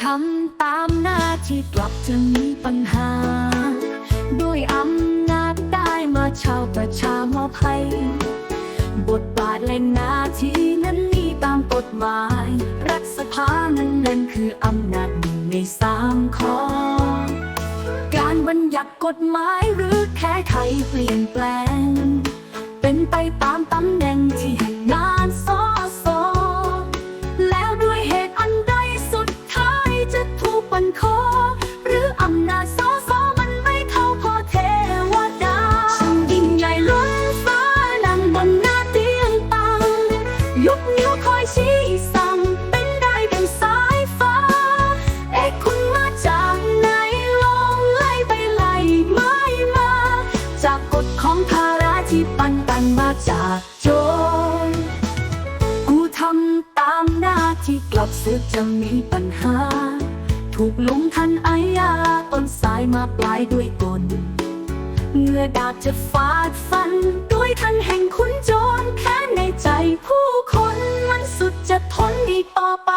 ทำตามหน้าที่กลับจะมีปัญหา ด้วยอำนาจได้มาชาวประชามอบให้บทบาทและหน้าที่นั้นมีตามกฎหมาย รัฐสภานั้นนั้นคืออำนาจหนึ่งในสามข้อการบัญญัติกฎหมายหรือแค่ไขเปลี่ยนแปลง มาจากโจรกูทำตามหน้าที่กลับสึกจะมีปัญหา ถูกลงทันอายาต้นสายมาปลายด้วยกลเงื่อดาบจะฟาดฟัน ด้วยทันแห่งคุณโจรแค้นในใจผู้คนมันสุดจะทนอีกต่อไป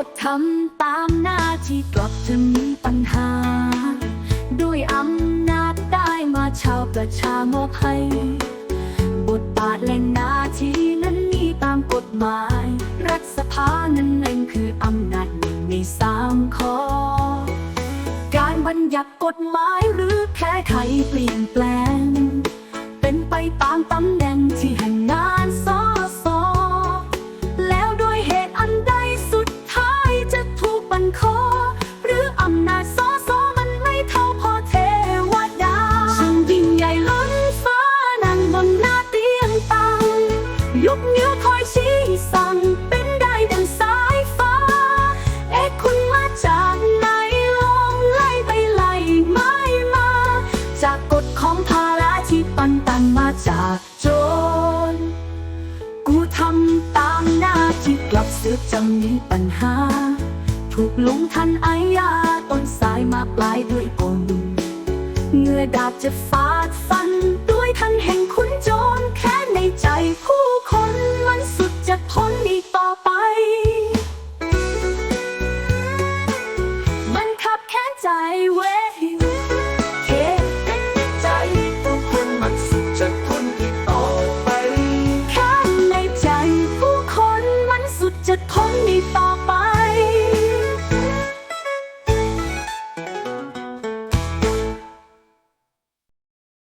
ก็ทำตามหน้าที่กลับจะมีปัญหา ด้วยอำนาจได้มาชาวประชามอบให้ บทบาทและหน้าที่นั้นมีตามกฎหมาย รัฐสภานั้นเองคืออำนาจหนึ่งในสามข้อ การบัญญัติกฎหมายหรือแค่ไขเปลี่ยนแปลง เป็นไปตามตำแหน่งที่แห่ สึกจะมีปัญหา ถูกลุงทันอายาต้นสายมาปลายด้วยกลเงื่อดาบจะฟาดฟัน ด้วยทันแห่งคุณโจรแค่ในใจผู้คนมันสุดจะทนอีกต่อไปมันขับแค้นใจเว้